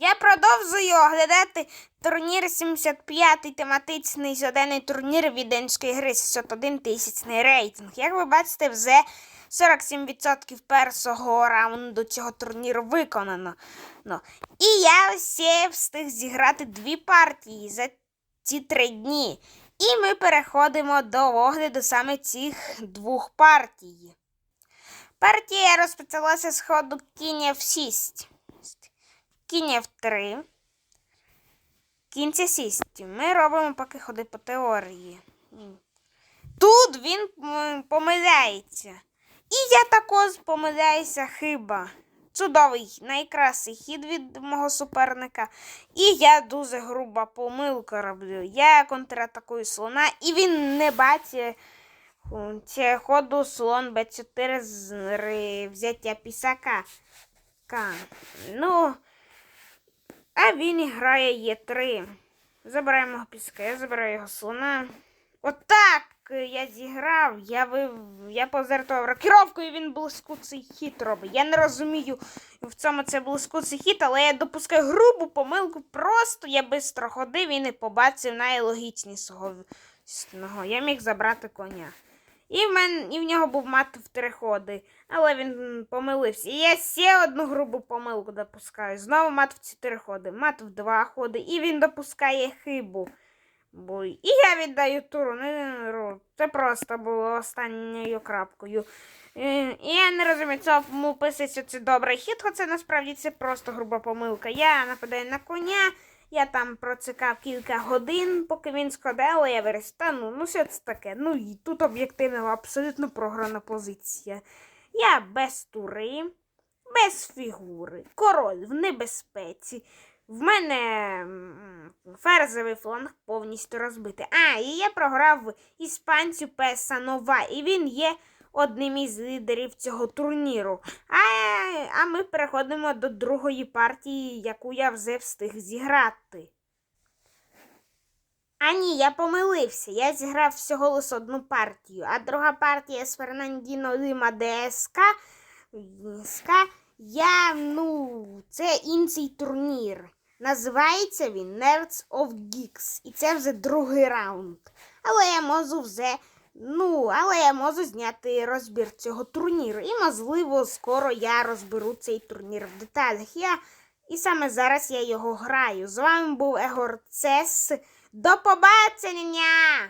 Я продовжую оглядати турнір 75-й тематичний щоденний турнір віденської гри 601 тисячний рейтинг. Як ви бачите, вже 47% першого раунду цього турніру виконано. Ну, і я ще встиг зіграти дві партії за ці три дні. І ми переходимо до огляду саме цих двох партій. Партія розпочалася з ходу кінь F6. Кінь F3. Кінь C6. Ми робимо поки ходи по теорії. Тут він помиляється. І я також помиляюся хиба. Чудовий, найкращий хід від мого суперника. І я дуже груба помилка роблю. Я контратакую слона, і він не бачить це ходу слон Б4 з взяття пісака. Ну, він грає Е3. Забираємо його піска, я забираю його слона. Отак я зіграв, я вив... я позертував рокіровку, і він блискучий хід робить. Я не розумію в цьому це блискучий хід, але я допускаю грубу помилку. Просто я швидко ходив і не побачив найлогічнішого. Я міг забрати коня. І в мене і в нього був мат в три ходи, але він помилився. І я ще одну грубу помилку допускаю. Знову мат в чотири ходи, мат в два ходи, і він допускає хибу. Бо... І я віддаю туру. Не. Це просто було останньою крапкою. Е, І я не розумію, цьому писається це добрий хід, хоча насправді це просто груба помилка. Я нападаю на коня. Я там процикав кілька годин, поки він складе, але я виріс. Та ну, ну що це таке? Ну і тут об'єктивно абсолютно програна позиція. Я без тури, без фігури, король в небезпеці. В мене ферзовий фланг повністю розбитий. А, і я програв іспанцю Песа Нова, і він є одним із лідерів цього турніру. А, а ми переходимо до другої партії, яку я вже встиг зіграти. А ні, я помилився. Я зіграв всього лише одну партію, а друга партія з Фернандіно Лима ДСК. СК, я, ну, це інший турнір. Називається він Nerds of Geeks. І це вже другий раунд. Але я можу вже. Ну, але я можу зняти розбір цього турніру. І, можливо, скоро я розберу цей турнір в деталях. Я... І саме зараз я його граю. З вами був Егор Цес. До побачення!